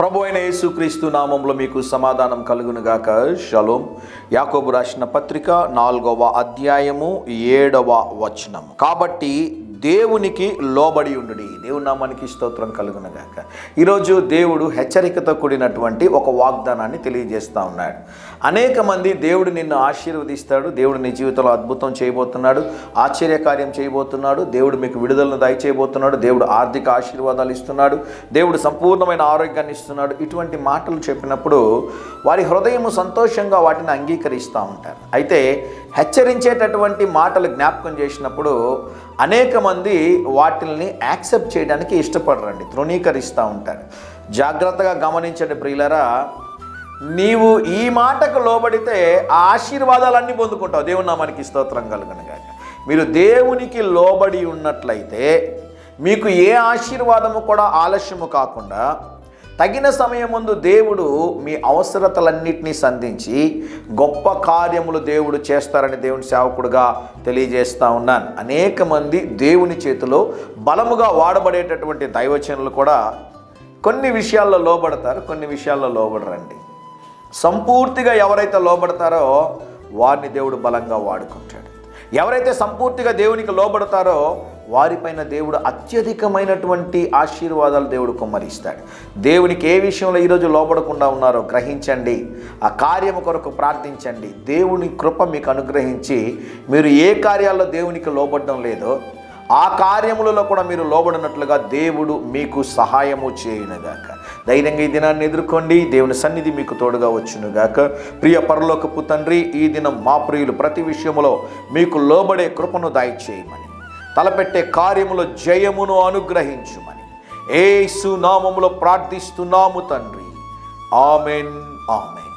ప్రభు అయిన యేసుక్రీస్తు నామంలో మీకు సమాధానం కలుగునుగాక. షలోం. యాకోబు రాసిన పత్రిక నాలుగవ అధ్యాయము ఏడవ వచనం. కాబట్టి దేవునికి లోబడి ఉండు దేవుని నామానికి స్తోత్రం కలుగునగాక. ఈరోజు దేవుడు హెచ్చరికతో కూడినటువంటి ఒక వాగ్దానాన్ని తెలియజేస్తూ ఉన్నాడు. అనేక మంది దేవుడు నిన్ను ఆశీర్వదిస్తాడు దేవుడు నీ జీవితంలో అద్భుతం చేయబోతున్నాడు ఆశ్చర్యకార్యం చేయబోతున్నాడు దేవుడు మీకు విడుదలను దయచేయబోతున్నాడు దేవుడు ఆర్థిక ఆశీర్వాదాలు ఇస్తున్నాడు దేవుడు సంపూర్ణమైన ఆరోగ్యాన్ని ఇస్తున్నాడు. ఇటువంటి మాటలు చెప్పినప్పుడు వారి హృదయము సంతోషంగా వాటిని అంగీకరిస్తూ ఉంటారు. అయితే హెచ్చరించేటటువంటి మాటలు జ్ఞాపకం చేసినప్పుడు అనేక మంది వాటిల్ని యాక్సెప్ట్ చేయడానికి ఇష్టపడరండి తృణీకరిస్తూ ఉంటారు. జాగ్రత్తగా గమనించండి ప్రియులరా నీవు ఈ మాటకు లోబడితే ఆ ఆశీర్వాదాలన్నీ పొందుకుంటావు. దేవుని నామానికి స్తోత్రం కలుగునగాక మీరు దేవునికి లోబడి ఉన్నట్లయితే మీకు ఏ ఆశీర్వాదము కూడా ఆలస్యము కాకుండా తగిన సమయం ముందు దేవుడు మీ అవసరతలన్నింటినీ సంధించి గొప్ప కార్యములు దేవుడు చేస్తారని దేవుని సేవకుడుగా తెలియజేస్తూ ఉన్నాను. అనేక మంది దేవుని చేతిలో బలముగా వాడబడేటటువంటి దైవచనులు కూడా కొన్ని విషయాల్లో లోబడతారు కొన్ని విషయాల్లో లోబడరండి. సంపూర్తిగా ఎవరైతే లోబడతారో వారిని దేవుడు బలంగా వాడుకుంటాడు. ఎవరైతే సంపూర్తిగా దేవునికి లోబడతారో వారిపైన దేవుడు అత్యధికమైనటువంటి ఆశీర్వాదాలు దేవుడు కుమ్మరిస్తాడు. దేవునికి ఏ విషయంలో ఈరోజు లోపడకుండా ఉన్నారో గ్రహించండి. ఆ కార్యము కొరకు ప్రార్థించండి. దేవుని కృప మీకు అనుగ్రహించి మీరు ఏ కార్యాల్లో దేవునికి లోబడడం లేదో ఆ కార్యములలో కూడా మీరు లోబడినట్లుగా దేవుడు మీకు సహాయము చేయునుగాక. ధైర్యంగా ఈ దినాన్ని ఎదుర్కోండి. దేవుని సన్నిధి మీకు తోడుగా వచ్చునుగాక. ప్రియ పరలోకపు తండ్రి ఈ దినం మా ప్రియులు ప్రతి విషయములో మీకు లోబడే కృపను దయచేయమని. తలపెట్టే కార్యములో జయమును అనుగ్రహించుమని. ఏసు నామములో ప్రార్థిస్తున్నాము తండ్రి. Amen amen.